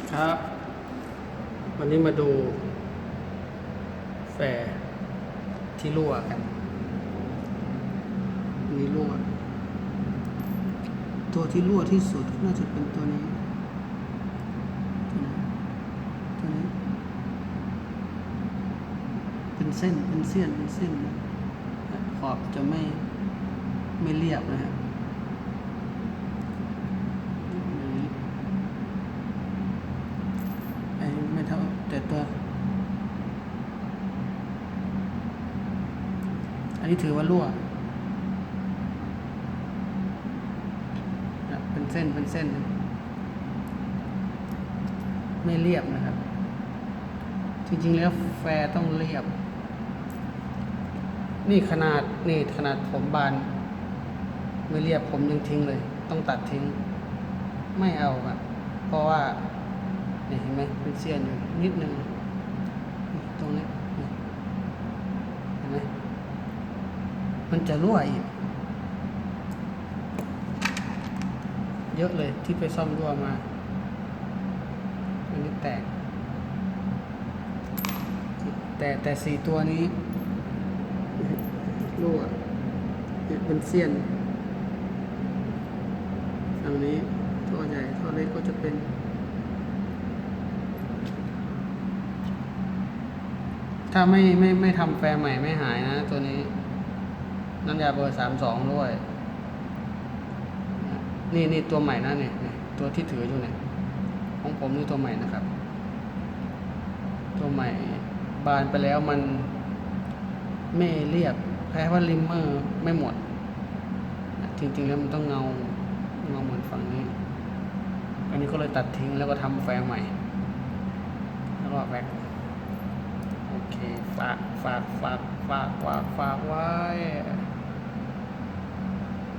ิครับ วันนี้มาดูแฟร์ที่รั่วกันนนี้รั่ว ตัวที่รั่วที่สุดน่าจะเป็นตัวนี้ตัวนี้ ตัวนี้ เป็นเส้นเป็นเสี้ยนเป็นเส้นนะขอบจะไม่ไม่เรียบนะครับอันนี้ไอ้ไม่ ต่ตัวอันนี้ถือว่ารั่ว เป็นเส้น เป็นเส้น ไม่เรียบนะครับ จริง ๆ แล้วแฟร์ต้องเรียบ นี่ขนาด นี่ขนาดผมบาน ไม่เรียบผมยังทิ้งเลย ต้องตัดทิ้ง ไม่เอาอะเพราะว่า นี่เห็นไหมเป็นเสี้ยนอยู่นิดนึงตรงนี้เห็นไหมมันจะรั่วอีกเยอะเลยที่ไปซ่อมรั่วมาอันนี้แตก แต่แต่สี่ตัวนี้รั่วเนี่ยเป็นเสี้ยนฝั่งนี้ท่อใหญ่ท่อเล็กก็จะเป็น ถ้าไม่ไม่ไม่ทำแฟร์ใหม่ไม่หายนะตัวนี้ น้ำยาเบอร์สามสองด้วย นี่นี่ตัวใหม่นะเนี่ยตัวที่ถืออยู่เนี่ย ของผมนี่ตัวใหม่นะครับ ตัวใหม่ บานไปแล้วมันไม่เรียบแพ้ว่าริมเมอร์ไม่หมด จริง ๆ แล้วมันต้องเงาเงาเหมือนฝั่งนี้ อันนี้ก็เลยตัดทิ้งแล้วก็ทำแฟร์ใหม่ แล้วก็แว็ก เคฝากฝากฝากฝากฝากฝากไว้